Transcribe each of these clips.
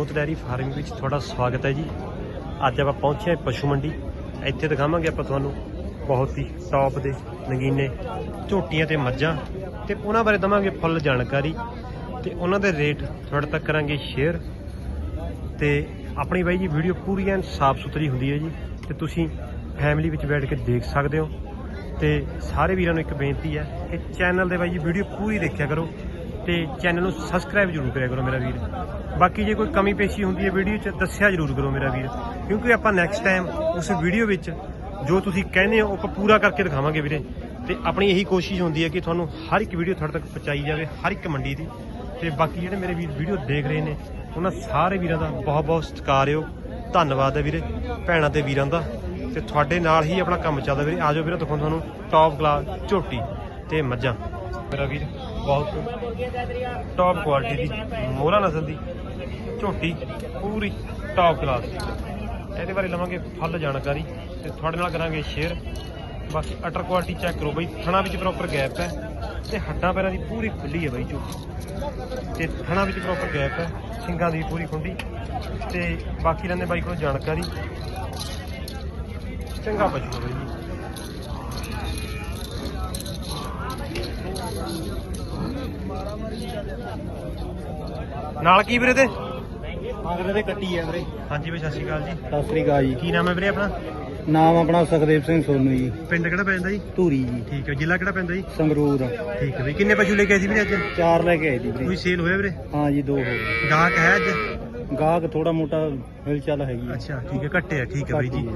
ਮੋਤ dairy farming ਵਿੱਚ ਤੁਹਾਡਾ ਸਵਾਗਤ ਹੈ ਜੀ। ਅੱਜ ਆਪਾਂ ਪਹੁੰਚੇ ਪਸ਼ੂ ਮੰਡੀ। ਇੱਥੇ ਦਿਖਾਵਾਂਗੇ ਆਪਾਂ ਤੁਹਾਨੂੰ ਬਹੁਤ ਹੀ ਟੌਪ ਦੇ ਨਗੀਨੇ ਝੋਟੀਆਂ ਤੇ ਮੱਝਾਂ ਤੇ ਉਹਨਾਂ ਬਾਰੇ ਦਵਾਂਗੇ ਫੁੱਲ ਜਾਣਕਾਰੀ ਤੇ ਉਹਨਾਂ ਦੇ ਰੇਟ ਤੁਹਾਡੇ ਤੱਕ ਕਰਾਂਗੇ ਸ਼ੇਅਰ ਤੇ ਆਪਣੀ ਬਾਈ ਜੀ ਵੀਡੀਓ ਪੂਰੀ ਐਨ ਸਾਫ਼ ਸੁਥਰੀ ਹੁੰਦੀ ਹੈ ਜੀ ਤੇ ਤੁਸੀਂ ਫੈਮਿਲੀ ਵਿੱਚ ਬੈਠ ਕੇ ਦੇਖ ਸਕਦੇ ਹੋ। ਤੇ ਸਾਰੇ ਵੀਰਾਂ ਨੂੰ ਇੱਕ ਬੇਨਤੀ ਹੈ ਕਿ ਚੈਨਲ ਦੇ ਬਾਈ ਜੀ ਵੀਡੀਓ ਪੂਰੀ ਦੇਖਿਆ ਕਰੋ ਤੇ ਚੈਨਲ ਨੂੰ ਸਬਸਕ੍ਰਾਈਬ ਜ਼ਰੂਰ ਕਰਿਆ ਕਰੋ ਮੇਰਾ ਵੀਰ। ਬਾਕੀ ਜੇ ਕੋਈ ਕਮੀ ਪੇਸ਼ੀ ਹੁੰਦੀ ਹੈ ਵੀਡੀਓ 'ਚ, ਦੱਸਿਆ ਜ਼ਰੂਰ ਕਰੋ ਮੇਰਾ ਵੀਰ। ਕਿਉਂਕਿ ਆਪਾਂ ਨੈਕਸਟ ਟਾਈਮ ਉਸ ਵੀਡੀਓ ਵਿੱਚ ਜੋ ਤੁਸੀਂ ਕਹਿੰਦੇ ਹੋ ਉਹ ਆਪਾਂ ਪੂਰਾ ਕਰਕੇ ਦਿਖਾਵਾਂਗੇ ਵੀਰੇ। ਤੇ ਆਪਣੀ ਇਹੀ ਕੋਸ਼ਿਸ਼ ਹੁੰਦੀ ਹੈ ਕਿ ਤੁਹਾਨੂੰ ਹਰ ਇੱਕ ਵੀਡੀਓ ਤੁਹਾਡੇ ਤੱਕ ਪਹੁੰਚਾਈ ਜਾਵੇ, ਹਰ ਇੱਕ ਮੰਡੀ ਦੀ। ਤੇ ਬਾਕੀ ਜਿਹੜੇ ਮੇਰੇ ਵੀਰ ਵੀਡੀਓ ਦੇਖ ਰਹੇ ਨੇ, ਉਹਨਾਂ ਸਾਰੇ ਵੀਰਾਂ ਦਾ ਬਹੁਤ ਬਹੁਤ ਸਤਿਕਾਰਯੋਗ ਧੰਨਵਾਦ ਹੈ ਵੀਰੇ, ਭੈਣਾਂ ਤੇ ਵੀਰਾਂ ਦਾ। ਤੇ ਤੁਹਾਡੇ ਨਾਲ ਹੀ ਆਪਣਾ ਕੰਮ ਚੱਲਦਾ ਵੀਰੇ। ਆਜੋ ਵੀਰੇ ਦਿਖਾਉਂ ਤੁਹਾਨੂੰ ਟੌਪ ਕਲਾਸ ਝੋਟੀ ਤੇ ਮੱਝਾਂ। ਮੇਰਾ ਵੀਰ, ਬਹੁਤ ਟੌਪ ਕੁਆਲਿਟੀ ਦੀ, ਮੋਹਰਾ ਨਸਲ ਦੀ ਝੋਟੀ ਪੂਰੀ ਟੌਪ ਕਲਾਸ ਇਹਦੇ ਬਾਰੇ ਲਵਾਂਗੇ ਫੁੱਲ ਜਾਣਕਾਰੀ ਤੇ ਤੁਹਾਡੇ ਨਾਲ ਕਰਾਂਗੇ ਸ਼ੇਅਰ ਬਾਕੀ ਅਟਰ ਕੁਆਲਿਟੀ ਚੈੱਕ ਕਰੋ ਬਈ, ਥਣਾ ਵਿੱਚ ਪ੍ਰੋਪਰ ਗੈਪ ਹੈ ਤੇ ਹੱਡਾਂ ਪੈਰਾਂ ਦੀ ਪੂਰੀ ਖੁੱਲੀ ਹੈ ਬਾਈ ਝੋਟੀ। ਤੇ ਥਣਾ ਵਿੱਚ ਪ੍ਰੋਪਰ ਗੈਪ ਹੈ, ਸਿੰਗਾਂ ਦੀ ਪੂਰੀ ਖੁੰਡੀ ਤੇ ਬਾਕੀ ਰਹਿੰਦੇ ਬਾਈ ਕੋਲ ਜਾਣਕਾਰੀ। ਚੰਗਾ ਪਸ਼ੂ ਹੈ ਬਈ ਨਾਲ ਕੀ ਵੀਰੇ ਤੇ? ਮਗਰ ਦੇ ਕੱਟੀ ਆ ਵੀਰੇ। ਹਾਂਜੀ ਬਈ ਸਤਿ ਸ਼੍ਰੀ ਅਕਾਲ ਜੀ। ਸਤਿ ਸ੍ਰੀ ਅਕਾਲ ਜੀ। ਕੀ ਨਾਮ ਹੈ ਵੀਰੇ ਆਪਣਾ? ਨਾਮ ਆਪਣਾ ਸੁਖਦੇਵ ਸਿੰਘ ਸੋਨੂ ਜੀ। ਪਿੰਡ ਕਿਹੜਾ ਪੈਂਦਾ ਜੀ? ਧੂਰੀ ਜੀ। ਠੀਕ ਹੈ ਜ਼ਿਲ੍ਹਾ ਕਿਹੜਾ ਪੈਂਦਾ ਜੀ? ਸੰਗਰੂਰ। ਠੀਕ ਹੈ ਬਈ ਕਿੰਨੇ ਪਸ਼ੂ ਲੈ ਕੇ ਆਏ ਸੀ ਵੀਰੇ ਅੱਜ? ਚਾਰ ਲੈ ਕੇ ਆਏ ਜੀ ਕੋਈ ਵੀਰੇ ਸੇਲ ਹੋਇਆ ਵੀਰੇ? ਹਾਂ ਜੀ ਦੋ ਹੋ ਗਏ ਗਾਹਕ ਹੈ ਅੱਜ? ਗਾਹਕ ਥੋੜਾ ਮੋਟਾ ਹਿਲ ਚੱਲ ਹੈਗੀ। ਅੱਛਾ ਠੀਕ ਹੈ ਘੱਟੇ ਆ ਠੀਕ ਹੈ ਬਾਈ ਜੀ।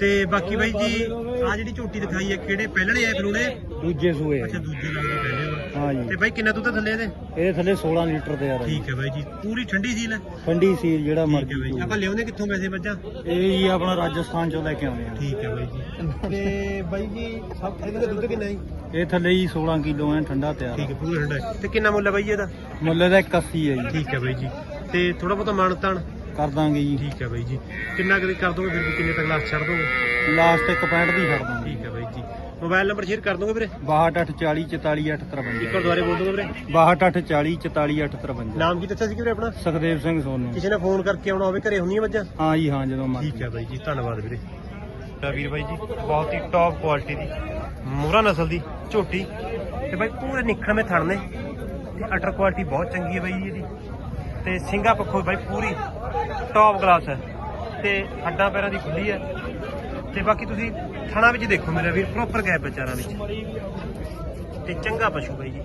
ਤੇ ਬਾਕੀ ਬਾਈ ਜੀ ਆ ਜਿਹੜੀ ਝੋਟੀ ਦਿਖਾਈ ਹੈ ਕਿਹੜੇ ਪਹਿਲਣੇ ਆ ਖਲੂਣੇ? ਦੂਜੇ ਸੂਏ ਅੱਛਾ। ਦੂਜੇ ਦੇ ਪਹਿਲੇ ਵਾ ਹਾਂ ਤੇ ਜੀ ਬਾਈ ਕਿੰਨਾ ਦੁੱਧ ਥੱਲੇ ਇਹਦੇ? ਇਹਦੇ ਥੱਲੇ 16 ਲੀਟਰ ਤੇ ਆ ਰਹੀ ਠੀਕ ਹੈ ਬਾਈ ਜੀ। ਪੂਰੀ ਠੰਡੀ ਸੀਲ ਹੈ? ਠੰਡੀ ਸੀਲ ਜਿਹੜਾ ਠੀਕ ਹੈ ਬਾਈ ਮਰਜ਼ੀ ਜੀ। ਆਪਾਂ ਲਿਆਉਂਦੇ ਕਿੱਥੋਂ ਵੈਸੇ ਮੱਝਾਂ ਇਹ ਜੀ ਆਪਣਾ ਰਾਜਸਥਾਨ ਚੋਂ ਲੈ ਕੇ ਆਉਂਦੇ ਆ। ਠੀਕ ਹੈ ਬਾਈ ਜੀ। ਤੇ ਬਾਈ ਜੀ ਸਭ ਇਹਦਾ ਦੁੱਧ ਕਿੰਨਾ ਜੀ? ਇਹ ਥੱਲੇ ਹੀ 16 ਕਿਲੋ ਐ ਠੰਡਾ ਤਿਆਰ ਠੀਕ ਹੈ ਪੂਰਾ ਠੰਡਾ ਹੈ। ਤੇ ਕਿੰਨਾ ਮੁੱਲ ਹੈ ਬਾਈ ਜੀ ਇਹਦਾ? ਮੁੱਲ ਦਾ 81 ਹੈ ਜੀ। ਠੀਕ ਹੈ ਬਾਈ ਜੀ। ਤੇ ਥੋੜਾ ਬਹੁਤਾ ਮਾਣ ਤਾਣ? ਕਰ ਦਾਂਗੇ ਜੀ। ਠੀਕ ਹੈ ਬਾਈ ਜੀ। ਕਿੰਨਾ ਕਦੇ ਕਰ ਦੋਗੇ ਫਿਰ ਵੀ ਕਿੰਨੇ ਤੱਕ ਲਾਸਟ ਛੱਡ ਦੋਗੇ? ਲਾਸਟ 165 ਦੀ ਛੱਡ ਦਾਂਗੇ। ਠੀਕ ਹੈ ਬਾਈ ਜੀ। ਮੋਬਾਈਲ ਨੰਬਰ ਸ਼ੇਅਰ ਕਰ ਦੋਗੇ ਵੀਰੇ? 6240 44853 ਇੱਕ ਵਾਰ ਦੁਬਾਰੇ ਬੋਲ ਦੋਗੇ ਵੀਰੇ। 6240 44853 ਨਾਮ ਕੀ ਦੱਸਿਆ ਸੀ ਵੀਰੇ ਆਪਣਾ? ਸੁਖਦੇਵ ਸਿੰਘ ਸੋਨੂ। ਕਿਸੇ ਨੇ ਫੋਨ ਕਰਕੇ ਆਉਣਾ ਹੋਵੇ ਘਰੇ ਹੁੰਦੀਆਂ ਮੱਝਾਂ? ਹਾਂ ਜੀ ਹਾਂ ਜਦੋਂ ਮਰਜ਼ੀ। ਠੀਕ ਹੈ ਬਾਈ ਜੀ ਧੰਨਵਾਦ ਵੀਰੇ। ਤਾਂ ਵੀਰ ਬਾਈ ਜੀ ਬਹੁਤ ਹੀ ਟੌਪ ਕੁਆਲਿਟੀ ਦੀ ਮੂਰਾ ਨਸਲ ਦੀ ਝੋਟੀ। ਤੇ ਬਾਈ ਪੂਰੇ ਨਿਖੜਵੇਂ ਥਣ ਨੇ। ਤੇ ਅਟਰ ਕੁਆਲਿਟੀ ਬਹੁਤ ਚੰਗੀ ਹੈ ਬਾਈ ਜੀ ਇਹਦੀ। ਤੇ ਸਿੰਘਾ ਪੱਖੋਂ ਬਾਈ ਪੂਰੀ ਟੌਪ ਕਲਾਸ ਹੈ। ਤੇ ਹੱਡਾਂ ਪੈਰਾਂ ਦੀ ਖੁੱਲੀ ਹੈ। ਤੇ ਬਾਕੀ ਤੁਸੀਂ ਥਣਾ ਵਿੱਚ ਦੇਖੋ ਮੇਰਾ ਵੀਰ ਪ੍ਰੋਪਰ ਗੈਪ ਹੈ ਚਾਰਾਂ ਵਿੱਚ। ਤੇ ਚੰਗਾ ਪਸ਼ੂ ਬਾਈ ਜੀ।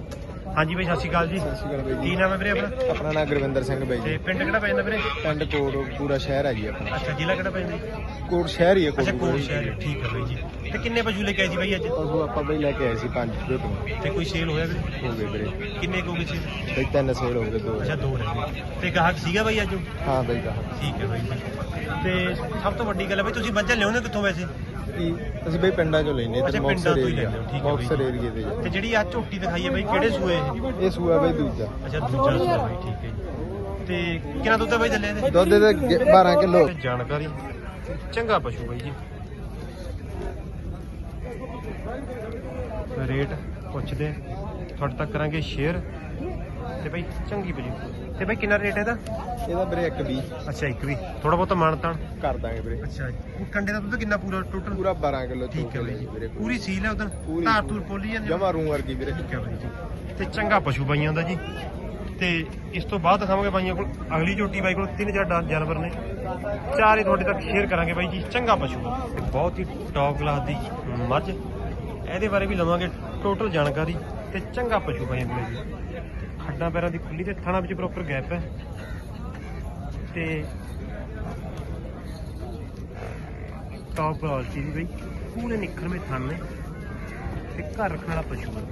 ਹਾਂਜੀ ਬਾਈ ਸਤਿ ਸ਼੍ਰੀ ਅਕਾਲ ਜੀ। ਸਤਿ ਸ਼੍ਰੀ ਅਕਾਲ ਬਾਈ ਕੀ ਨਾਮ ਹੈ ਵੀਰੇ ਆਪਣਾ? ਆਪਣਾ ਨਾਮ ਗੁਰਵਿੰਦਰ ਸਿੰਘ ਬਾਈ ਤੇ ਜੀ ਪਿੰਡ ਕਿਹੜਾ ਪੈਂਦਾ ਵੀਰੇ? ਪਿੰਡ ਕੋਟ ਪੂਰਾ ਸ਼ਹਿਰ ਹੈ ਜੀ ਆਪਣਾ। ਅੱਛਾ ਜ਼ਿਲ੍ਹਾ ਕਿਹੜਾ ਪੈਂਦਾ ਜੀ? ਕੋਟ ਸ਼ਹਿਰ ਹੀ ਹੈ ਅੱਛਾ ਕੋਟ ਕੋਟ ਸ਼ਹਿਰ ਠੀਕ ਹੈ ਬਾਈ ਜੀ। ਤੇ ਕਿੰਨੇ ਪਸ਼ੂ ਲੈ ਕੇ ਆਏ ਸੀ ਬਾਈ ਅੱਜ? ਉਹ ਆਪਾਂ ਬਈ ਲੈ ਕੇ ਆਏ ਸੀ ਪੰਜ ਦੋ ਤੋਂ। ਤੇ ਕੋਈ ਸੇਲ ਹੋਇਆ ਵੀਰੇ? ਹੋ ਗਏ ਵੀਰੇ। ਕਿੰਨੇ ਕੁ ਗਏ ਸੇਲ ਬਈ ਤਿੰਨ ਸੇਲ ਹੋ ਗਏ ਦੋ ਅੱਛਾ ਦੋ ਰਹਿ ਗਏ। ਤੇ ਗਾਹਕ ਸੀਗਾ ਬਾਈ ਅੱਜ? ਹਾਂ ਬਈ ਦਾ ਠੀਕ ਹੈ ਬਾਈ ਤੇ ਸਭ ਤੋਂ ਵੱਡੀ ਗੱਲ ਹੈ ਬਾਈ ਤੁਸੀਂ ਮੱਝਾਂ ਲਿਆਉਂਦੇ ਕਿੱਥੋਂ ਵੈਸੇ? ਅਸੀਂ ਬਈ ਪਿੰਡਾਂ ਚੋਂ ਲੈਨੇ ਅੱਛਾ, ਤੇ ਪਿੰਡਾਂ ਤੋਂ ਹੀ ਏਰੀਆ ਲੈਂਦੇ ਹੋ, ਠੀਕ ਹੈ ਮੁਕਤਸਰ ਬਾਈ। ਏਰੀਏ ਦੇ ਤੇ ਜਿਹੜੀ ਆ ਝੋਟੀ ਦਿਖਾਈ ਹੈ ਬਾਈ ਕਿਹੜੇ ਸੂਏ ਇਹ? ਇਹ ਸੂਆ ਬਈ ਦੂਜਾ। ਅੱਛਾ ਦੂਜਾ ਸੂਆ ਬਾਈ ਠੀਕ ਹੈ ਜੀ। ਤੇ ਕਿੰਨਾ ਦੁੱਧ ਹੈ ਬਾਈ ਥੱਲੇ ਇਹਦੇ? ਦੁੱਧ ਦੇ 12 ਕਿਲੋ। ਤੇ ਜਾਣਕਾਰੀ। ਚੰਗਾ ਪਸ਼ੂ ਬਾਈ ਜੀ। ਰੇਟ ਪੁੱਛਦੇ ਆ। ਤੁਹਾਡੇ ਤੱਕ ਕਰਾਂਗੇ ਸ਼ੇਅਰ। ਤੇ ਬਾਈ ਚੰਗੀ ਪਸ਼ੂ ਤੇ ਬਾਈ ਕਿੰਨਾ ਰੇਟ ਹੈ ਇਹਦਾ? ਇਹਦਾ ਵੀਰੇ 120 ਅੱਛਾ ਇੱਕ ਵੀ ਥੋੜਾ ਬਹੁਤਾ ਮਾਨਤਾਨ ਕਰ ਦਾਂਗੇ ਵੀਰੇ। ਅੱਛਾ ਜੀ ਕੰਡੇ ਦਾ ਦੁੱਧ ਕਿੰਨਾ ਪੂਰਾ ਟੋਟਲ ਪੂਰਾ 12 ਕਿਲੋ ਠੀਕ ਹੈ ਬਾਈ ਜੀ ਵੀਰੇ ਪੂਰੀ ਸੀਲ ਹੈ ਉਧਰ ਧਾਰ ਧੂਰ ਪੋਲੀ ਜਾਂਦੀ ਜਮਾ ਰੂ ਵਰਗੀ ਵੀਰੇ। ਠੀਕ ਹੈ ਬਾਈ ਜੀ। ਤੇ ਚੰਗਾ ਪਸ਼ੂ ਬਾਈਆਂ ਦਾ ਜੀ। ਤੇ ਇਸ ਤੋਂ ਬਾਅਦ ਦਿਖਾਵਾਂਗੇ ਬਾਈਆਂ ਕੋਲ ਅਗਲੀ ਝੋਟੀ ਬਾਈ ਕੋਲ ਤਿੰਨ ਚਾਰ ਜਾਨਵਰ ਨੇ। ਚਾਰ ਹੀ ਤੁਹਾਡੇ ਤੱਕ ਸ਼ੇਅਰ ਕਰਾਂਗੇ ਬਾਈ ਜੀ। ਚੰਗਾ ਪਸ਼ੂ। ਬਹੁਤ ਹੀ ਟੌਪ ਕਲਾਸ ਦੀ ਮੱਝ। ਇਹਦੇ ਬਾਰੇ ਵੀ ਲਵਾਂਗੇ ਟੋਟਲ ਜਾਣਕਾਰੀ। ਤੇ ਚੰਗਾ ਪਸ਼ੂ ਕੋਲੇ ਜੀ। ਹੱਡਾਂ ਪੈਰਾਂ ਦੀ ਖੁੱਲੀ ਤੇ ਥਣਾ ਵਿੱਚ ਪ੍ਰੋਪਰ ਗੈਪ ਹੈ। ਤੇ ਟੌਪ ਕੁਆਲਿਟੀ ਦੀ ਬਈ। ਪੂਰੇ ਨਿਖਰਵੇਂ ਥਣ ਨੇ। ਤੇ ਘਰ ਰੱਖਣ ਵਾਲਾ ਪਸ਼ੂ ਹੈ।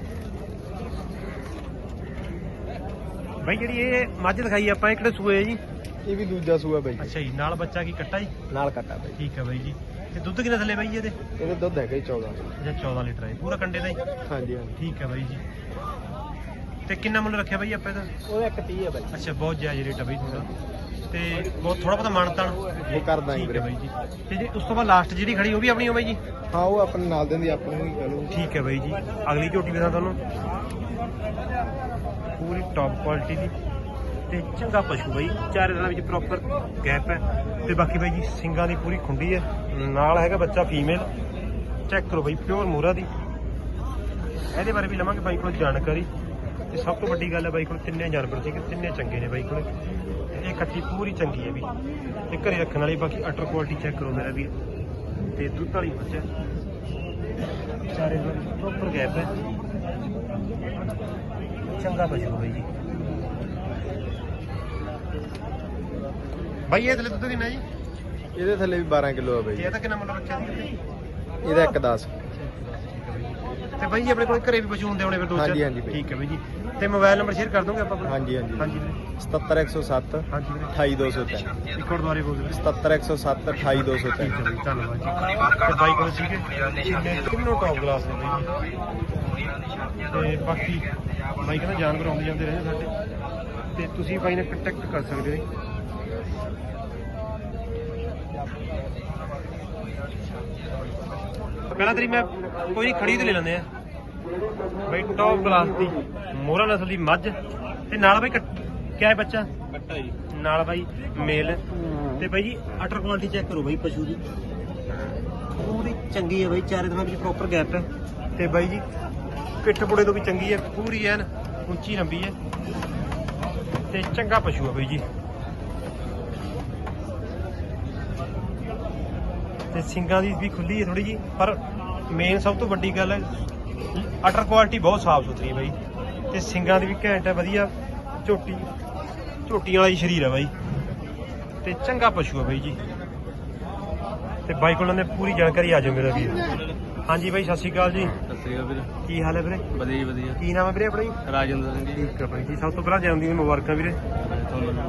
ਬਈ ਜਿਹੜੀ ਇਹ ਮੱਝ ਦਿਖਾਈ ਆਪਾਂ ਇਹ ਕਿਹੜੇ ਸੂਏ ਜੀ? ਇਹ ਵੀ ਦੂਜਾ ਸੂਆ ਬਾਈ। ਅੱਛਾ ਜੀ ਨਾਲ ਬੱਚਾ ਕੀ ਕੱਟਾ ਜੀ? ਨਾਲ ਕੱਟਾ ਬਾਈ। ਠੀਕ ਹੈ ਬਾਈ ਜੀ। ਤੇ ਦੁੱਧ ਕਿੰਨਾ ਥੱਲੇ ਬਾਈ ਇਹਦੇ? ਇਹਦੇ ਦੁੱਧ ਹੈਗਾ ਜੀ 14 ਅੱਛਾ 14 ਲੀਟਰ ਹੈ। ਪੂਰਾ ਕੰਡੇ ਦਾ ਹੀ? ਹਾਂਜੀ ਹਾਂਜੀ। ਠੀਕ ਹੈ ਬਾਈ ਜੀ। ਤੇ ਕਿੰਨਾ ਮੁੱਲ ਰੱਖਿਆ ਬਾਈ ਆਪਾਂ ਇਹਦਾ? ਉਹਦਾ 130 ਹੈ ਬਾਈ। ਅੱਛਾ ਬਹੁਤ ਜਾਇਜ਼ ਰੇਟ ਹੈ ਬਾਈ ਤੁਹਾਡਾ ਤੇ ਬਹੁਤ ਥੋੜਾ ਬਹੁਤਾ ਮਾਨਤਾਨ ਉਹ ਕਰ ਦਾਂਗੇ ਠੀਕ ਹੈ ਵੀਰੇ ਬਾਈ ਜੀ। ਤੇ ਜੇ ਉਸ ਤੋਂ ਬਾਅਦ ਲਾਸਟ ਜਿਹੜੀ ਖੜੀ ਉਹ ਵੀ ਆਪਣੀ ਹੋ ਬਾਈ ਜੀ? ਹਾਂ ਉਹ ਆਪਣੇ ਨਾਲ ਦਿੰਦੀ ਆਪਾਂ ਨੂੰ ਹੀ ਕਹ ਲਓ। ਠੀਕ ਹੈ ਬਾਈ ਜੀ। ਅਗਲੀ ਝੋਟੀ ਦਿਖਾ ਤੁਹਾਨੂੰ। ਪੂਰੀ ਟੌਪ ਕੁਆਲਿਟੀ ਦੀ। ਤੇ ਚੰਗਾ ਪਸ਼ੂ ਬਾਈ। ਚਾਰੇ ਦਿਨਾਂ ਵਿੱਚ ਪ੍ਰੋਪਰ ਗੈਪ ਹੈ। ਤੇ ਬਾਕੀ ਬਾਈ ਜੀ ਸਿੰਗਾਂ ਦੀ ਪੂਰੀ ਖੁੰਡੀ ਹੈ। ਨਾਲ ਹੈਗਾ ਬੱਚਾ ਫੀਮੇਲ ਚੈੱਕ ਕਰੋ ਬਾਈ ਪਿਓਰ ਮੋਰਾ ਦੀ। ਇਹਦੇ ਬਾਰੇ ਵੀ ਲਵਾਂਗੇ ਬਾਈ ਕੋਲ ਜਾਣਕਾਰੀ। ਤੇ ਸਭ ਤੋਂ ਵੱਡੀ ਗੱਲ ਹੈ ਬਾਈ ਕੋਲ ਤਿੰਨੇ ਜਾਨਵਰ ਸੀ ਕਿ ਤਿੰਨੇ ਚੰਗੇ ਨੇ ਬਾਈ ਕੋਲ। ਤੇ ਇਹ ਕੱਟੀ ਪੂਰੀ ਚੰਗੀ ਹੈ ਵੀ। ਤੇ ਘਰੇ ਰੱਖਣ ਵਾਲੀ ਬਾਕੀ ਅਟਰ ਕੁਆਲਿਟੀ ਚੈੱਕ ਕਰੋ ਮੇਰਾ ਵੀ। ਤੇ ਦੁੱਧ ਵਾਲੀ ਬੱਚਾ। ਚਾਰੇ ਪ੍ਰੋਪਰ ਗੈਪ ਹੈ। ਚੰਗਾ ਪਸ਼ੂ ਬਾਈ ਜੀ। ਬਾਈ ਇਹ ਥਲੇ ਦੁੱਧ ਕਿੰਨਾ ਜੀ? ਇਹਦੇ ਥੱਲੇ ਵੀ 12 ਕਿਲੋ ਆ ਬਾਈ ਤੇ ਇਹਦਾ ਕਿੰਨਾ ਮੁੱਲ ਰੱਖਿਆ ਸੀ? ਇਹਦਾ 110 ਤੇ ਬਾਈ ਜੀ ਆਪਣੇ ਕੋਲ ਘਰੇ ਵੀ ਪਸ਼ੂ ਹੁੰਦੇ ਹੋਣੇ ਫਿਰ ਦੋ ਚਾਰ? ਹਾਂਜੀ, ਹਾਂਜੀ ਬਾਈ। ਠੀਕ ਹੈ ਬਾਈ ਜੀ। ਤੇ ਮੋਬਾਈਲ ਨੰਬਰ ਸ਼ੇਅਰ ਕਰ ਦੋਗੇ ਆਪਾਂ ਆਪਣਾ? ਹਾਂਜੀ ਹਾਂਜੀ। ਹਾਂਜੀ। ਵੀਰੇ 77107 ਹਾਂਜੀ। ਵੀਰੇ 28203 ਇੱਕ ਹੋਰ ਦੁਆਰੇ ਬੋਲ ਦਿਓ। 77107 28203 ਠੀਕ ਹੈ ਬਾਈ ਧੰਨਵਾਦ ਜੀ। ਤੇ ਬਾਈ ਕੋਲ ਸੀਗੇ ਕਿੰਨੇ ਟੌਪ ਗਲਾਸ ਨੇ ਬਾਈ? ਜੀ ਤੇ ਬਾਕੀ ਬਾਈ ਕਹਿੰਦਾ ਜਾਨਵਰ ਆਉਂਦੇ ਜਾਂਦੇ ਰਹੇ ਸਾਡੇ। ਤੇ ਤੁਸੀਂ ਬਾਈ ਨਾਲ ਕੰਟੈਕਟ ਕਰ ਸਕਦੇ ਹੋ ਪਹਿਲਾਂ ਤੇਰੀ ਮੈਂ ਕੋਈ ਨਹੀਂ ਖੜੀ ਤੇ ਲੈ ਲੈਂਦੇ ਆ। ਬਾਈ ਟੌਪ ਕਲਾਸ ਦੀ ਮੋਹਰਾ ਨਸਲ ਦੀ ਮੱਝ। ਤੇ ਨਾਲ ਬਾਈ ਕਿਆ ਹੈ ਬੱਚਾ? ਕੱਟਾ ਜੀ। ਨਾਲ ਬਾਈ ਮੇਲ। ਤੇ ਬਾਈ ਜੀ ਅਟਰ ਕੁਆਲਿਟੀ ਚੈੱਕ ਕਰੋ ਬਾਈ ਪਸ਼ੂ ਦੀ। ਪੂਰੀ ਚੰਗੀ ਹੈ ਬਾਈ ਚਾਰੇ ਦਿਨਾਂ ਵਿੱਚ ਪ੍ਰੋਪਰ ਗੈਪ ਹੈ। ਤੇ ਬਾਈ ਜੀ ਪਿੱਠ ਪੁੜੇ ਤੋਂ ਵੀ ਚੰਗੀ ਹੈ ਪੂਰੀ ਐਨ ਉੱਚੀ ਲੰਬੀ ਹੈ। ਤੇ ਚੰਗਾ ਪਸ਼ੂ ਹੈ ਬਾਈ ਜੀ। ਤੇ ਸਿੰਗਾਂ ਦੀ ਵੀ ਖੁੱਲੀ ਹੈ ਥੋੜੀ ਜੀ ਪਰ ਮੇਨ ਸਭ ਤੋਂ ਵੱਡੀ ਗੱਲ ਹੈ ਅਟਰ ਕੁਆਲਿਟੀ ਬਹੁਤ ਸਾਫ਼ ਸੁਥਰੀ ਹੈ ਬਾਈ। ਤੇ ਸਿੰਗਾਂ ਦੀ ਵੀ ਘੈਂਟ ਹੈ ਵਧੀਆ। ਝੋਟੀ ਝੋਟੀਆਂ ਵਾਲਾ ਹੀ ਸਰੀਰ ਹੈ ਬਾਈ। ਤੇ ਚੰਗਾ ਪਸ਼ੂ ਹੈ ਬਾਈ ਜੀ। ਤੇ ਬਾਈ ਕੋਲ ਨੇ ਪੂਰੀ ਜਾਣਕਾਰੀ ਆ ਜਾਓ ਮੇਰਾ ਵੀਰ। ਹਾਂਜੀ ਬਾਈ ਸਤਿ ਸ਼੍ਰੀ ਅਕਾਲ ਜੀ। ਸਤਿ ਸ੍ਰੀ ਅਕਾਲ ਵੀਰੇ। ਕੀ ਹਾਲ ਹੈ ਵੀਰੇ? ਵਧੀਆ ਜੀ ਵਧੀਆ। ਕੀ ਨਾਮ ਹੈ ਵੀਰੇ ਆਪਣਾ ਜੀ? ਰਾਜਿੰਦਰ ਸਿੰਘ ਜੀ। ਠੀਕ ਹੈ ਬਾਈ ਜੀ ਸਭ ਤੋਂ ਪਹਿਲਾਂ ਜਨਮ ਦਿਨ ਮੁਬਾਰਕਾਂ ਵੀਰੇ।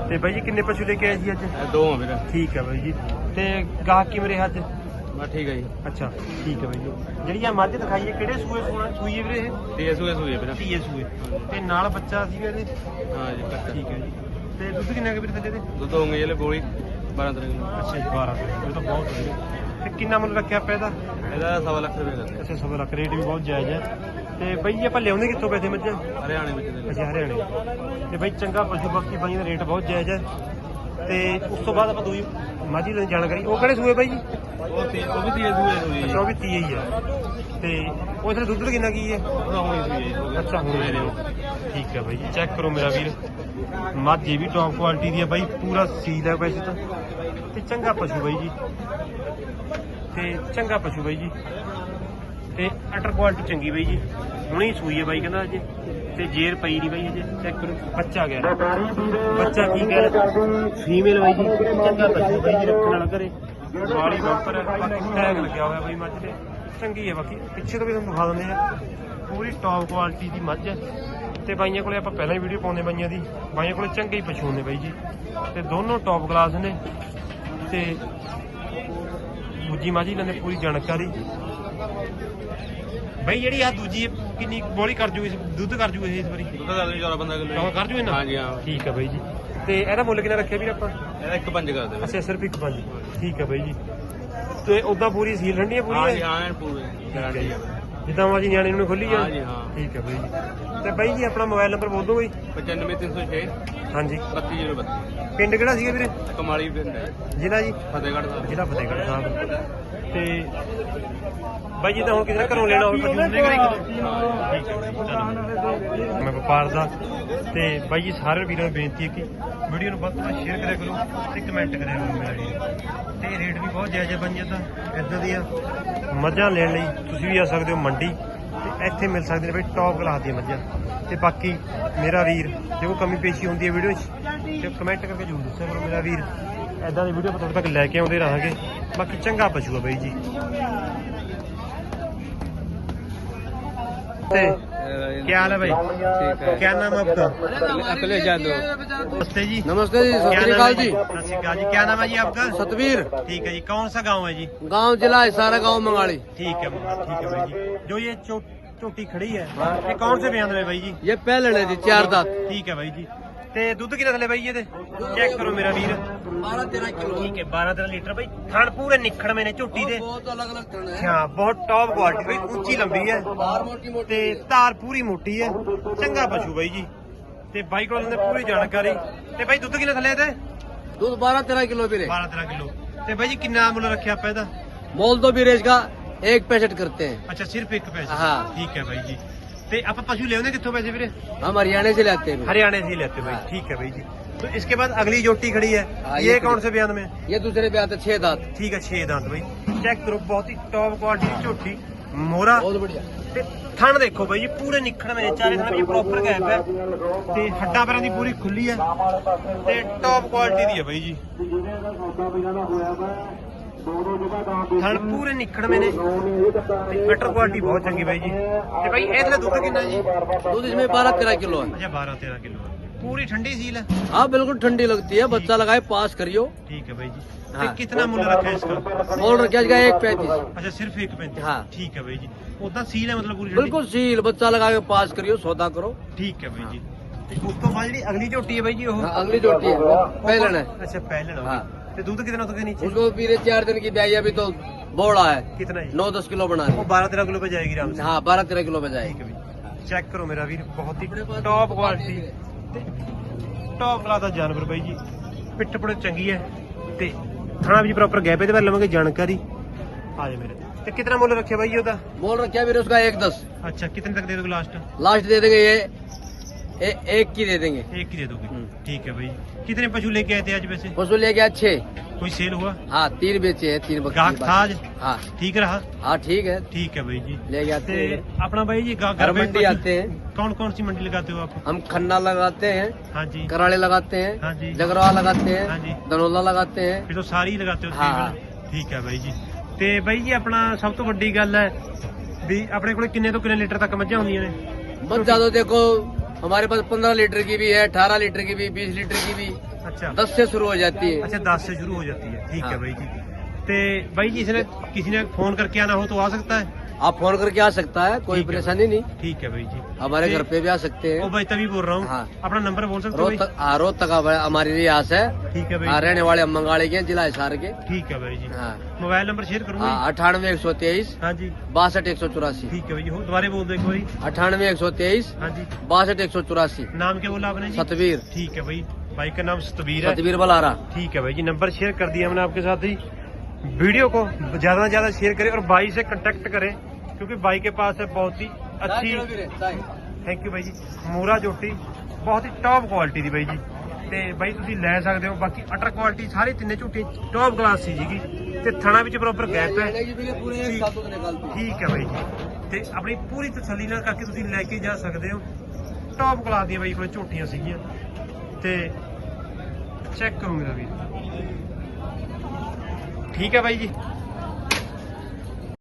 ਤੇ ਬਾਈ ਜੀ ਕਿੰਨੇ ਪਸ਼ੂ ਲੈ ਕੇ ਆਏ ਜੀ ਅੱਜ? ਦੋ ਆ ਵੀਰੇ। ਠੀਕ ਹੈ ਬਾਈ ਜੀ। ਤੇ ਗਾਹਕ ਕੀ ਮੇਰੇ ਅੱਜ? ਬਸ ਠੀਕ ਹੈ ਜੀ। ਅੱਛਾ ਠੀਕ ਹੈ ਬਾਈ ਜੀ। ਜਿਹੜੀ ਆ ਮੱਝ ਦਿਖਾਈ ਹੈ ਕਿਹੜੇ ਸੂਏ ਸੂਣਾ ਸੂਈ ਹੈ ਵੀਰੇ ਇਹ? ਤੇ ਸੂਏ ਸੂਏ ਵੀਰੇ। ਤੀਏ ਸੂਏ ਤੇ ਨਾਲ ਬੱਚਾ ਸੀਗਾ ਇਹਦੇ? ਹਾਂ ਜੀ ਕੱਟਾ ਠੀਕ ਹੈ ਜੀ। ਤੇ ਦੁੱਧ ਕਿੰਨਾ ਕੁ ਵੀਰੇ ਥੱਲੇ ਦੇ ਦੁੱਧ ਹੋਣਗੇ ਜਿਹੜੇ ਗੋਲੀ 12 ਤਰ੍ਹਾਂ ਕਿਲੋ ਅੱਛਾ ਜੀ 12 ਇਹ ਤਾਂ ਬਹੁਤ ਵਧੀਆ। ਤੇ ਕਿੰਨਾ ਮੁੱਲ ਰੱਖਿਆ ਆਪਾਂ ਇਹਦਾ? ਇਹਦਾ ਲੱਖ ਰੁਪਏ ਕਰਦੇ ਅੱਛਾ ਸਭ ਲੱਖ। ਰੇਟ ਵੀ ਬਹੁਤ ਜਾਇਜ਼ ਹੈ। ਤੇ ਬਾਈ ਜੀ ਆਪਾਂ ਲਿਆਉਂਦੇ ਕਿੱਥੋਂ ਪੈਸੇ ਮੱਝਾਂ? ਹਰਿਆਣੇ ਵਿੱਚ ਦੇ ਅੱਛਾ ਹਰਿਆਣੇ ਤੇ ਬਾਈ ਚੰਗਾ ਪਸ਼ੂ ਬਾਕੀ ਬਾਈ ਦਾ ਰੇਟ ਬਹੁਤ ਜਾਇਜ਼ ਹੈ। ਤੇ ਉਸ ਤੋਂ ਬਾਅਦ ਆਪਾਂ ਦੂਜੀ ਮਾਝੀ ਦੀ ਜਾਣਕਾਰੀ। ਉਹ ਕਿਹੜੇ ਸੂਏ ਬਾਈ ਜੀ? ਉਹ ਤੀ ਉਹ ਵੀ ਤੀ ਸੂਏ ਸੂਏ ਅੱਛਾ ਉਹ ਵੀ 30 ਹੀ ਹੈ ਤੇ ਉਸ ਦੇ ਦੁੱਧ ਕਿੰਨਾ ਕੀ ਹੈ? ਉਹਦਾ ਸੂਏ ਜੀ ਅੱਛਾ ਹੁਣ ਮੇਰੇ ਠੀਕ ਹੈ ਬਾਈ ਚੈੱਕ ਕਰੋ ਮੇਰਾ ਵੀਰ। ਮੱਝ ਵੀ ਟੌਪ ਕੁਆਲਿਟੀ ਦੀ ਹੈ ਬਾਈ ਪੂਰਾ ਸੀਲ ਹੈ ਵੈਸੇ ਤਾਂ। ਤੇ ਚੰਗਾ ਪਸ਼ੂ ਬਾਈ ਜੀ। ਤੇ ਚੰਗਾ ਪਸ਼ੂ ਬਾਈ ਜੀ। ਤੇ ਅਟਰ ਕੁਆਲਿਟੀ ਚੰਗੀ ਬਾਈ ਜੀ। ਹੁਣੇ ਹੀ ਸੂਈ ਹੈ ਬਾਈ ਕਹਿੰਦਾ ਅਜੇ ਤੇ ਜੇਰ ਪਈ ਨਹੀਂ ਬਾਈ ਅਜੇ ਚੈੱਕ ਕਰੋ। ਬੱਚਾ ਗਿਆ ਬੱਚਾ ਕੀ ਕਹਿ ਰਿਹਾ? ਫੀਮੇਲ ਬਾਈ ਜੀ ਚੰਗਾ ਪਸ਼ੂ ਬਾਈ ਜੀ ਰੱਖਣ ਵਾਲਾ ਘਰੇ। ਵਾਲੀ ਬੰਪਰ ਹੈ ਬਾਕੀ ਟੈਗ ਲੱਗਿਆ ਹੋਇਆ ਬਾਈ ਮੱਝ ਦੇ ਚੰਗੀ ਹੈ ਬਾਕੀ। ਪਿੱਛੇ ਤੋਂ ਵੀ ਤੁਹਾਨੂੰ ਦਿਖਾ ਦਿੰਦੇ ਆ ਪੂਰੀ ਟੌਪ ਕੁਆਲਿਟੀ ਦੀ ਮੱਝ ਹੈ। ਤੇ ਬਾਈਆਂ ਕੋਲੇ ਆਪਾਂ ਪਹਿਲਾਂ ਹੀ ਵੀਡੀਓ ਪਾਉਂਦੇ ਬਾਈਆਂ ਦੀ। ਬਾਈਆਂ ਕੋਲੇ ਚੰਗੇ ਹੀ ਪਸ਼ੂ ਨੇ ਬਾਈ ਜੀ। ਤੇ ਦੋਨੋਂ ਟੌਪ ਕਲਾਸ ਨੇ। ਤੇ ਦੂਜੀ ਮਾਝੀ ਲੈਂਦੇ ਪੂਰੀ ਜਾਣਕਾਰੀ ਬਈ ਜਿਹੜੀ ਆ ਦੂਜੀ ਕਿੰਨੀ ਬੋਲੀ ਕਰ ਜੂ ਇਸ ਦੁੱਧ ਕਰ ਜੂ ਇਸ ਵਾਰੀ? ਦੁੱਧ ਦਾ 14 15 ਕਿਲੋ ਕਰ ਜੂ ਇਹਨਾਂ ਹਾਂ ਜੀ ਹਾਂ। ਠੀਕ ਹੈ ਬਾਈ ਜੀ। ਤੇ ਇਹਦਾ ਮੁੱਲ ਕਿੰਨਾ ਰੱਖਿਆ ਵੀਰ ਆਪਾਂ? ਇਹਦਾ ਇੱਕ ਪੰਜ ਕਰਦੇ ਵੀਰੇ ਅੱਛਾ ਸਿਰਫ ਇੱਕ ਪੰਜ। ਠੀਕ ਹੈ ਬਾਈ ਜੀ। ਤੇ ਉਦਾਂ ਪੂਰੀ ਸੀਲ ਠੰਡੀ ਹੈ ਹਾਂ ਪੂਰੀ ਜੀ ਹੈ ਹਾਂ ਐਨ ਪੂਰੇ ਗਾਰੰਟੀ ਹੈ ਜਿੱਦਾਂ ਮਾਜੀ ਨਿਆਣੇ ਨੂੰ ਖੋਲੀ ਆ ਹਾਂ ਜੀ, ਹਾਂ। ਠੀਕ ਹੈ ਬਾਈ ਜੀ। ਤੇ ਬਾਈ ਜੀ ਆਪਣਾ ਮੋਬਾਈਲ ਨੰਬਰ ਬੋਲ ਦਿਓ ਬਾਈ। 95306 ਹਾਂਜੀ। 32032 ਪਿੰਡ ਕਿਹੜਾ ਸੀਗਾ ਵੀਰੇ? ਕਮਾਲੀ ਪਿੰਡ ਹੈ। ਜ਼ਿਲ੍ਹਾ ਜੀ? ਫਤਿਹਗੜ੍ਹ ਸਾਹਿਬ। ਜ਼ਿਲ੍ਹਾ ਫਤਿਹਗੜ੍ਹ ਸਾਹਿਬ। ਤੇ ਬਾਈ ਜੀ ਤਾਂ ਹੁਣ ਕਿਸੇ ਨੇ ਘਰੋਂ ਲੈਣਾ ਹੋਵੇ ਪਸ਼ੂ ਜੀ, ਧੰਨਵਾਦ। ਮੈਂ ਵਪਾਰ ਦਾ। ਤੇ ਬਾਈ ਜੀ ਸਾਰੇ ਵੀਰਾਂ ਨੂੰ ਬੇਨਤੀ ਹੈ ਕਿ ਵੀਡੀਓ ਨੂੰ ਵੱਧ ਤੋਂ ਵੱਧ ਸ਼ੇਅਰ ਕਰਿਆ ਕਰੋ ਤੇ ਕਮੈਂਟ ਕਰਿਆ ਕਰੋ ਮੇਰਾ ਤੇ ਰੇਟ ਵੀ ਬਹੁਤ ਜਾਇਜ਼ ਹੈ ਬਾਈਆਂ ਦਾ ਇਦਾਂ ਦੀਆਂ ਮੱਝਾਂ ਲੈਣ ਲਈ ਤੁਸੀਂ ਵੀ ਆ ਸਕਦੇ ਹੋ ਮੰਡੀ। ਤੇ ਇੱਥੇ ਮਿਲ ਸਕਦੇ ਨੇ ਬਈ ਟੌਪ ਕਲਾਸ ਦੀਆਂ ਮੱਝਾਂ। ਤੇ ਬਾਕੀ ਮੇਰਾ ਵੀਰ ਜੇ ਕੋਈ ਕਮੀ ਪੇਸ਼ੀ ਹੁੰਦੀ ਹੈ ਵੀਡੀਓ 'ਚ ਤੇ ਕਮੈਂਟ ਕਰਕੇ ਜ਼ਰੂਰ ਦੱਸਿਆ ਕਰੋ ਮੇਰਾ ਵੀਰ ਐਦਾਂ ਦੀ ਵੀਡੀਓ ਆਪਾਂ ਤੁਹਾਡੇ ਤੱਕ ਲੈ ਕੇ ਆਉਂਦੇ ਰਹਾਂਗੇ ਬਾਕੀ ਚੰਗਾ ਪਸ਼ੂ ਆ ਬਾਈ ਜੀ ਤੇ क्या हाल है भाई ठीक है क्या नाम है आपका अखिलेश यादव नमस्ते जी नमस्ते जी सत क्या श्री नाम अकाल है जी सत श्री अकाल जी क्या नाम है जी आपका सतवीर ठीक है जी कौन सा गांव है जी गांव जिला सारा गांव मंगाड़ी ठीक है ठीक है भाई जी जो ये चो- ਝੋਟੀ ਖੜੀ ਹੈ ਇਹ ਕੌਣ ਸੇ ਬਿਆਨ ਦੇ ਬਾਈ ਜੀ ये पहले ने जी चार दांत ਠੀਕ ਹੈ ਬਾਈ ਜੀ ਤੇ ਦੁੱਧ ਕਿੰਨਾ ਥੱਲੇ ਬਾਈ ਇਹਦੇ ਚੈੱਕ ਕਰੋ ਮੇਰਾ ਵੀਰ बारह तेरह किलो ਠੀਕ ਹੈ 12 13 ਲੀਟਰ ਬਾਈ ਥਣ ਪੂਰੇ ਨਿਖੜਵੇਂ ਨੇ ਝੋਟੀ ਦੇ बहुत अलग अलग तरह है ਹਾਂ ਬਹੁਤ ਟੌਪ ਕੁਆਲਿਟੀ ਬਾਈ ਉੱਚੀ ਲੰਬੀ ਹੈ बाहर मोटी मोटी ਤੇ ਧਾਰ ਪੂਰੀ ਮੋਟੀ ਹੈ ਚੰਗਾ ਪਸ਼ੂ ਬਾਈ ਜੀ ਤੇ ਬਾਈ ਕੋਲ ਨੇ ਪੂਰੀ ਜਾਣਕਾਰੀ ਤੇ ਬਾਈ ਦੁੱਧ ਕਿੰਨਾ ਥੱਲੇ ਤੇ दूध बारह तेरह किलो भी रहे 12 13 ਕਿਲੋ ਤੇ ਬਾਈ ਜੀ ਕਿੰਨਾ ਮੁੱਲ ਰੱਖਿਆ ਆਪਾਂ ਇਹਦਾ मोल दो भी रेज का एक पैंसठ करते हैं ਅੱਛਾ ਸਿਰਫ ਇੱਕ ਪੈਸੇ ਹਾਂ। ਠੀਕ ਹੈ ਬਾਈ ਜੀ ਤੇ ਆਪਾਂ ਪਸ਼ੂ ਲਿਆਉਂਦੇ ਕਿੱਥੋਂ ਪੈਸੇ ਵੀਰੇ हम हरियाणा से लाते हैं हरियाणा से ही लेते हैं हाँ। भाई ठीक है भाई जी तो इसके बाद अगली जोटी खड़ी है हाँ, ये ये कौन खड़ी। से बयान में ये दूसरे पे आते छह दांत ठीक है छह दांत भाई चेक करो बहुत ही टॉप क्वालिटी की झोटी मोरा बहुत बढ़िया ਤੇ ਥਣ ਦੇਖੋ ਬਾਈ ਜੀ ਪੂਰੇ ਨਿਖੜ ਮੇਰੇ ਚਾਰੇ ਥਣ ਵੀ ਪ੍ਰੋਪਰ ਗੈਪ ਹੈ ਤੇ ਹੱਡਾਂ ਪੈਰਾਂ ਦੀ ਪੂਰੀ ਖੁੱਲੀ ਹੈ ਤੇ ਟੌਪ ਕੁਆਲਿਟੀ ਦੀ ਹੈ ਬਾਈ ਜੀ ਥਣ ਪੂਰੇ ਨਿਖੜਵੇਂ ਨੇ। ਤੇ ਬੈਟਰ ਕੁਆਲਿਟੀ ਬਹੁਤ ਚੰਗੀ ਬਾਈ ਜੀ। ਤੇ ਬਾਈ ਇਹਦੇ ਦੁੱਧ ਕਿੰਨਾ ਜੀ? दूध इसमें बारह तेरह किलो है ਅੱਛਾ 12 13 ਕਿਲੋ ਪੂਰੀ ਠੰਡੀ ਸੀਲ ਹੈ हाँ बिल्कुल ठंडी लगती है बच्चा लगाए पास करियो ठीक है भाई जी हाँ। ਤੇ ਕਿੰਨਾ ਮੁੱਲ ਰੱਖਿਆ ਇਸਕਾ मोल रखा जाएगा एक पैंतीस ਅੱਛਾ ਸਿਰਫ 1.35 ਹਾਂ। ਠੀਕ ਹੈ ਬਾਈ ਜੀ। ਉਦਾਂ ਸੀਲ ਹੈ ਮਤਲਬ ਪੂਰੀ ਠੰਡੀ? बिल्कुल सील बच्चा लगा के पास करियो सौदा करो ਠੀਕ ਹੈ ਬਾਈ ਜੀ। ਤੇ ਉਸ ਤੋਂ ਬਾਅਦ ਜਿਹੜੀ ਅਗਲੀ ਝੋਟੀ ਹੈ ਬਾਈ ਜੀ ਉਹ? हाँ, अगली जोटी है वो पहले ने ਅੱਛਾ ਪਹਿਲਣ ਹੋ। हाँ। ਗਈ ਤੇ ਦੁੱਧ ਕਿੰਨਾ ਤੋਂ नीचे उसको पीरे चार दिन की ब्याई अभी तो बोड़ा है कितना जी नौ दस किलो बना वो रही 12 13 किलो पे जाएगी आराम से हाँ बारह तेरह किलो में ठीक जाएगी है भाई चेक करो मेरा वीर बहुत ही अपने पास टॉप बहुत क्वालिटी देख ਟੌਪ ਕਲਾਸ ਦਾ ਜਾਨਵਰ ਬਾਈ ਜੀ ਪਿੱਠ ਪੁੜੇ ਚੰਗੀ ਹੈ ਤੇ ਥਾਣਾ ਵੀ ਪ੍ਰੋਪਰ ਗੈਪ ਇਹਦੇ ਬਾਰੇ ਲਵਾਂਗੇ ਜਾਣਕਾਰੀ ਆ ਜਾ ਮੇਰੇ ਤੇ ਕਿੰਨਾ ਮੁੱਲ ਰੱਖਿਆ ਬਾਈ ਜੀ ਉਹਦਾ मोल रखा फिर उसका एक दस अच्छा कितने तक दे दोगे लास्ट लास्ट दे देंगे ये ए, एक की दे देंगे एक ही दे दोगे हम्म। ठीक है भाई कितने पशु लेके आए थे आज वैसे उसको ले गया छह कोई सेल हुआ हाँ तीन बेचे हैं तीन गाहक बकरी था आज हाँ ठीक रहा हाँ ठीक है ठीक है भाई जी ले गया ते अपना भाई जी गा- हर घर में मंडी पशु- आते हैं कौन कौन सी मंडी लगाते हो आप हम खन्ना लगाते हैं हाँ जी कराड़े लगाते हैं हाँ जी जगरवा लगाते हाँ जी। हैं दनोला लगाते हैं फिर तो सारी ही लगाते हो हाँ। तकरीबन। ठीक है बाई जी ਤੇ ਬਾਈ ਜੀ ਆਪਣਾ ਸਭ ਤੋਂ ਵੱਡੀ ਗੱਲ ਹੈ ਵੀ ਆਪਣੇ ਕੋਲੇ ਕਿੰਨੇ ਤੋਂ ਕਿੰਨੇ ਲੀਟਰ ਤੱਕ ਮੱਝਾਂ ਹੁੰਦੀਆਂ ਨੇ बच्चा तो देखो हमारे पास पंद्रह लीटर की भी है अठारह लीटर की भी बीस लीटर की भी ਅੱਛਾ दस से शुरू हो जाती है अच्छा दस से शुरू हो जाती है ठीक है हाँ। भाई जी ਤੇ ਬਾਈ ਜੀ इसने किसी ने फोन करके आना हो तो आ सकता है आप फोन करके आ सकता है कोई ठीक है। परेशानी नहीं ठीक है भाई जी हमारे घर पे भी आ सकते हैं। ओ भाई तभी बोल रहा हूँ। हाँ। अपना नंबर बोल सकते हो रोज हाँ रोज तक हमारे- रियास है। ठीक है हाँ, भाई रहने वाले हम मंगाड़े के जिला हिसार के। ठीक है भाई जी। हाँ। मोबाइल नंबर शेयर करूँगा हाँ अठानवे एक सौ तेईस हाँ जी। बासठ एक सौ चौरासी। ठीक है भाई हो दोबारा बोल दो बारी। अठानवे एक सौ तेईस हाँ जी। बासठ एक सौ चौरासी। नाम क्या बोला आपने जी? सतवीर। ठीक है भाई भाई का नाम सतबीर है। सतवीर बलारा। ठीक है भाई जी नंबर शेयर कर दिया हमने आपके साथ ही। वीडियो को ज़्यादा से ज़्यादा शेयर करें और भाई से कांटेक्ट करें क्योंकि भाई के पास है बहुत ही ਅੱਛੀ। ਥੈਂਕ ਯੂ ਬਾਈ ਜੀ। ਮੋਰਾ ਜੋਟੀ ਬਹੁਤ ਹੀ ਟੌਪ ਕੁਆਲਿਟੀ ਦੀ ਬਾਈ ਜੀ। ਤੇ ਬਾਈ ਤੁਸੀਂ ਲੈ ਸਕਦੇ ਹੋ ਬਾਕੀ ਅਟਰ ਕੁਆਲਿਟੀ ਸਾਰੇ ਤਿੰਨੇ ਝੂਟੇ ਟੌਪ ਕਲਾਸ ਸੀ ਜੀ। ਤੇ ਥਾਣਾ ਵਿੱਚ ਪ੍ਰੋਪਰ ਗੈਪ ਹੈ। ਠੀਕ। ਹੈ ਬਾਈ ਜੀ। ਤੇ ਆਪਣੀ ਪੂਰੀ ਤਸੱਲੀ ਨਾਲ ਕਰਕੇ ਤੁਸੀਂ ਲੈ ਕੇ ਜਾ ਸਕਦੇ ਹੋ। ਟੌਪ ਕਲਾਸ ਦੀਆਂ ਬਾਈ ਕੋਲ ਝੋਟੀਆਂ ਸੀਗੀਆਂ। ਤੇ ਚੈੱਕ ਕਰੂੰਗਾ ਵੀ ਠੀਕ ਹੈ ਬਾਈ ਜੀ।